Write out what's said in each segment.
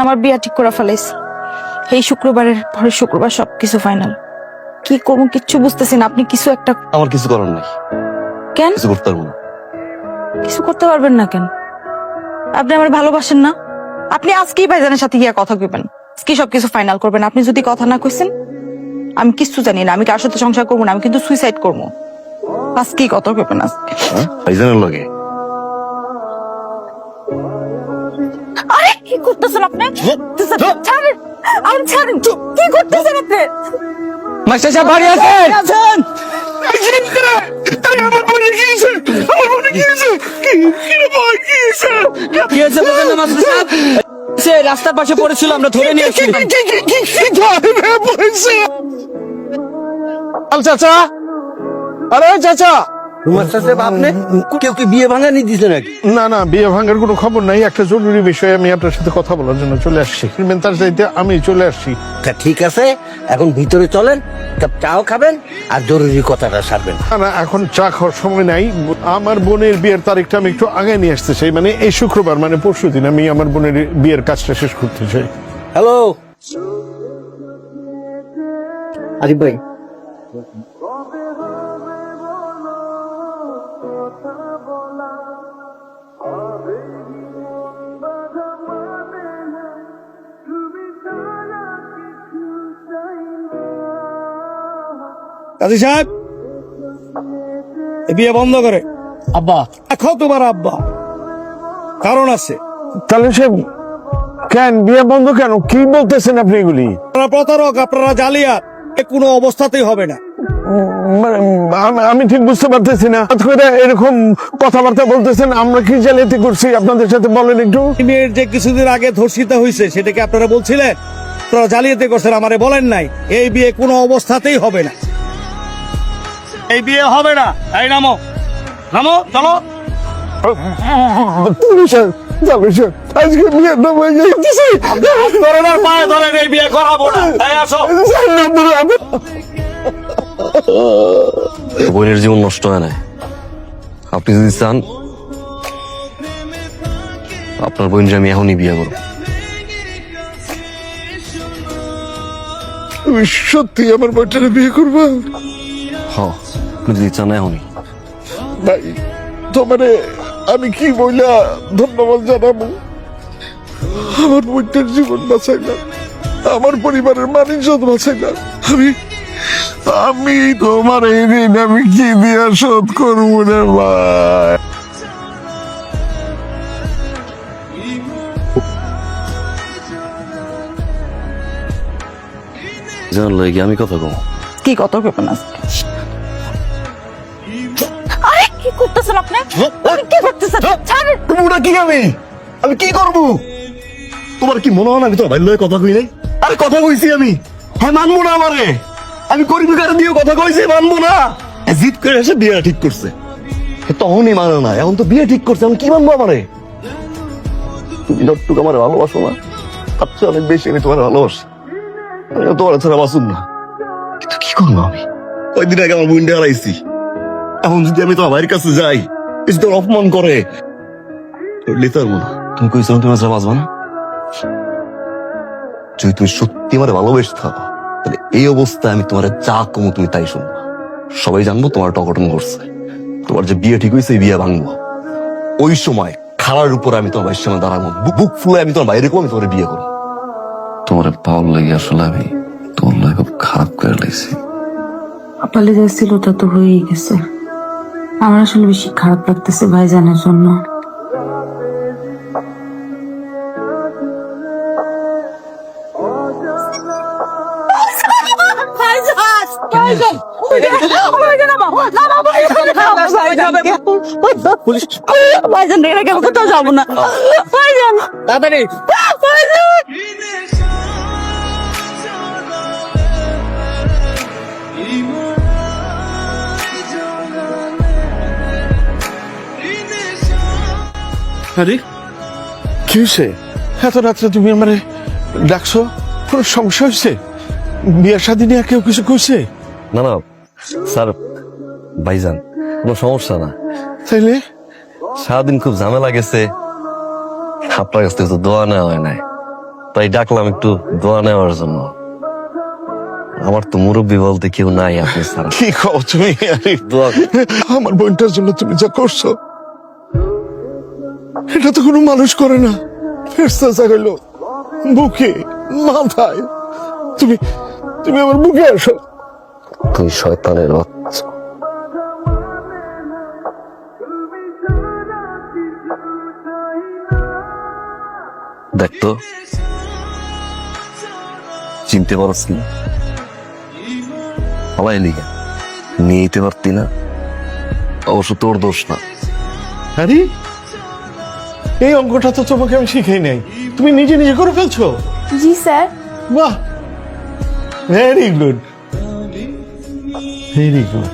আমার বিয়া ঠিক করে ফেলাইছি। এই শুক্রবারের পরের শুক্রবার সবকিছু ফাইনাল কি করব কিচ্ছু বুঝতেছি না। আপনি কিছু একটা আমার কিছু করার নাই। কেন? কিছু করতে পারব না। কিছু করতে পারবেন না কেন? আপনি আমার ভালোবাসেন না। আপনি আজকেই ভাইজানের সাথে গিয়ে কথা কইবেন। আজকে সবকিছু ফাইনাল করবেন। আপনি যদি কথা না কইছেন আমি কিছু জানি না। আমি কার সাথে সংসার করব না। আমি কিন্তু সুইসাইড করব। আজকেই কথা কইবেন আজকে। হ্যাঁ? ভাইজানের লগে? আরে কি করতেছেন আপনি? ছাড়েন আর ছাড়েন কি করতেছেন আপনি? মাস্টার সাহেব বাড়ি আছেন রাস্তার পাশে পড়েছিল আমরা ধরে নিয়ে আল চাচা? আরে চাচা! মাস্টার সাহেব আপনি? কেউ কি বিয়ে ভাঙানি দিছে নাকি? না না বিয়ে ভাঙার কোনো খবর নাই। একটা জরুরি বিষয়ে আমি আপনার সাথে কথা বলার জন্য চলে আসছি। কিনবেন তার চাইতে আমি চলে আসছি। তা ঠিক আছে এখন ভিতরে চলেন কাপ চাও খাবেন আর জরুরি কথাটা সারবেন। না না এখন চা খাওয়ার সময় নাই। আমার বোনের বিয়ের তারিখটা আমি একটু আগে নিয়ে আসতে চাই। মানে এই শুক্রবার মানে পরশু দিন আমি আমার বোনের বিয়ের কাজটা শেষ করতে চাই। হ্যালো? আরিফ ভাই কাজী সাহেব বিয়ে বন্ধ করে। আব্বা। দেখো তোমার আব্বা। কারণ আছে। তাহলে সে কেন? বিয়ে বন্ধ কেন? কি বলতেছেন আপনি এগুলি? আপনারা প্রতারক আপনারা জালিয়াত এ কোনো অবস্থাতেই হবে না। মানে, আমি- আমি ঠিক বুঝতে পারতেছি না। করে এরকম কথাবার্তা বলতেছেন আমরা কি জালিয়াতি করছি? আপনাদের সাথে বলেন একটু। মেয়ের যে কিছুদিন আগে ধর্ষিত হয়েছে সেটাকে আপনারা বলছিলেন? আপনারা জালিয়াতি করছেন আমারে বলেন নাই। এই বিয়ে কোনো অবস্থাতেই হবে না। এই বিয়ে হবে না। এই নামো। নামো চলো। পায়ে এই বিয়ে করাবো না। এই আসো। বোনের জীবন নষ্ট হয় না আপনি যদি চান আপনার বোনকে আমি এখনই বিয়ে করব। তুমি সত্যি আমার বইটারে বিয়ে করব? হ আপনি যদি চান এখনই ভাই তোমারে আমি কি বইলা ধন্যবাদ জানাব? আমার বইটার জীবন বাঁচাইলাম আমার পরিবারের মানুষজন বাঁচাইলাম আমি আমি তোমার এই ঋণ আমি কি দিয়া শোধ করব রে ভাই? জানার লাগে আমি কথা কম। কি কথা কইবেন আজকে আরে কি করতেছেন আপনি? কি করতেছেন? ছাড়েন ওটা কি আমি? আমি কি করব? তোমার কি মনে হয় না আমি তো কথা কই নাই? আরে কথা কইছি আমি। হ্যাঁ মানবো না আমারে। আমি গরিব কারে দিয়ে কথা কইছি মানবো না। জিদ করে এসে বিয়ে ঠিক করছে। তখনই মানে না এখন তো বিয়ে ঠিক করছে এখন কি মানবো আমারে? তুমি যতটুকু আমার ভালোবাসো না তার চেয়ে অনেক বেশি আমি তোমার ভালোবাসি। তোমার ছাড়া বাসুন না। কিন্তু কি করব আমি? ওই দিন আগে আমার বুনটা হারাইছি। এখন যদি আমি তোমার ভাইয়ের কাছে যাই এ যদি তোর অপমান করে লিতে পারব না। তুমি কইছো তুমি ছাড়া বাঁচবা না যদি তুমি সত্যি আমার ভালোবেসে থাকো তাহলে এই অবস্থায় আমি তোমার যা কমো তুমি তাই শুনব। সবাই জানব তোমার টকটম করছে। তোমার যে বিয়ে ঠিক হয়েছে এই বিয়ে ভাঙবো। ওই সময় খাড়ার উপর আমি তোমার ভাইয়ের সামনে দাঁড়াবো। বুক ফুলে আমি তোমার বাইরে আমি তোমার বিয়ে করব। তোমার পাওয়ার লাগে আসলে আমি তোমার লাগে খুব খারাপ করে লাগছে কপালে যা ছিল তা তো হয়েই গেছে। আমার আসলে বেশি খারাপ লাগতেছে ভাইজানের জন্য। ভাইজান আরে কি হয়েছে এত রাত্রে তুমি আমারে ডাকছো? কোনো সমস্যা হয়েছে বিয়ের শাদী নিয়ে কেউ কিছু কইছে? না না স্যার ভাইজান কোনো সমস্যা না। তাইলে? সারাদিন খুব ঝামেলা গেছে। আপনার কাছ থেকে তো দোয়া নেওয়া হয় নাই। তাই ডাকলাম একটু দোয়া নেওয়ার জন্য। আমার তো মুরব্বী বলতে কেউ নাই আপনি কি খাও তুমি? আমার বোনটার জন্য তুমি যা করছ এটা তো কোনো মানুষ করে না। ফেরস্তা জাগাইলো বুকে মাথায়। তুমি তুমি আমার বুকে আসো। তুই শয়তানের বাচ্চা দেখতো চিনতে পারস কি পালাই নিয়ে যেতে পারতি না। অবশ্য তোর দোষ না। আরে এই অঙ্কটা তো তোমাকে আমি শিখাই নাই। তুমি নিজে নিজে করে ফেলছো? জি স্যার। বাহ! ভেরি গুড ভেরি গুড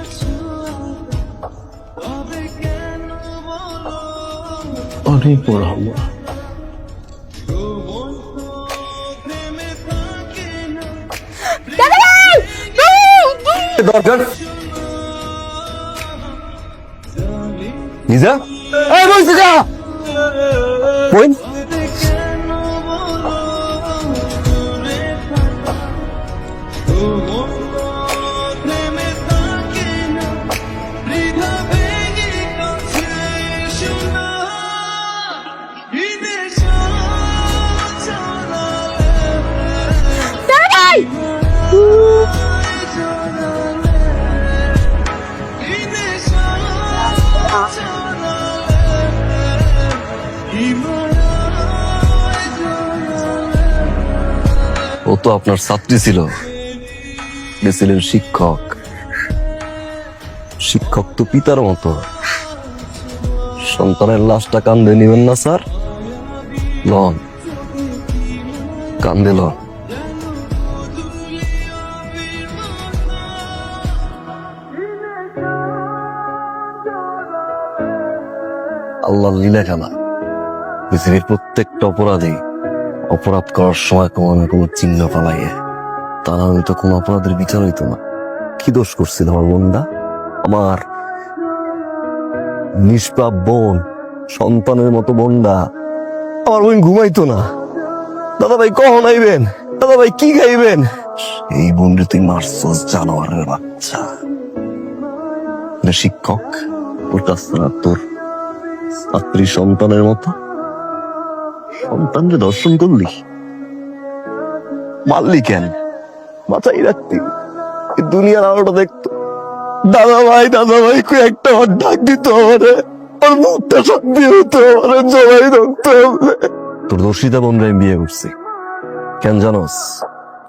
অনেক বড় হব দরকার। নিজা? এই বলছি যা! বইন তো আপনার ছাত্রী ছিল। ছিলেন শিক্ষক। শিক্ষক তো পিতার মতো। সন্তানের লাশটা কান্দে নিবেন না, স্যার? লন। কান্দে লন। আল্লাহ লীলা খেলা পৃথিবীর প্রত্যেকটা অপরাধী অপরাধ করার সময় কোনো না কোনো চিহ্ন পালাইয়ে তা না হলে তো কোনো অপরাধের বিচার হইতো না। কি দোষ করছিল আমার বোনটা আমার নিষ্পাপ বোন, সন্তানের মতো বোনটা আমার বোন ঘুমাইতো না। দাদা ভাই কখন আইবেন? দাদা ভাই কি খাইবেন? এই বোনরে তুই মারছস, জানোয়ারের বাচ্চা। শিক্ষক কাছ তোর ছাত্রী সন্তানের মতো। সন্তানকে দর্শন করলি? মারলি কেন? মাথায় রাখতি। দুনিয়ার আলোটা দেখতো। দাদা ভাই দাদা ভাই কই একটা ওর ডাক দিত আমারে। মুখটা সত্যি হতো, আমারে জবাই তোর বোনরা আমি বিয়ে করছি। কেন জানোস?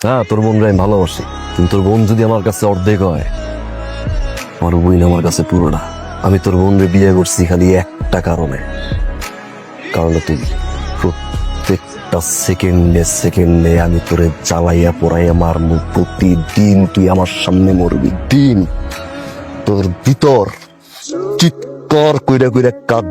হ্যাঁ তোর বোনরা আমি ভালোবাসি। কিন্তু তোর বোন যদি আমার কাছে অর্ধেক হয়, আমার বোন আমার কাছে পুরোটা। আমি তোর বোনরে বিয়ে করছি খালি একটা কারণে। কারণ তুই। প্রত্যেকটা সেকেন্ডে সেকেন্ডে আমি তোরে জ্বালাইয়া পোড়াইয়া মারমু প্রতিদিন তুই আমার সামনে মরবি। দিন তোর ভিতর চিৎকার কইরা কইরা কাঁদ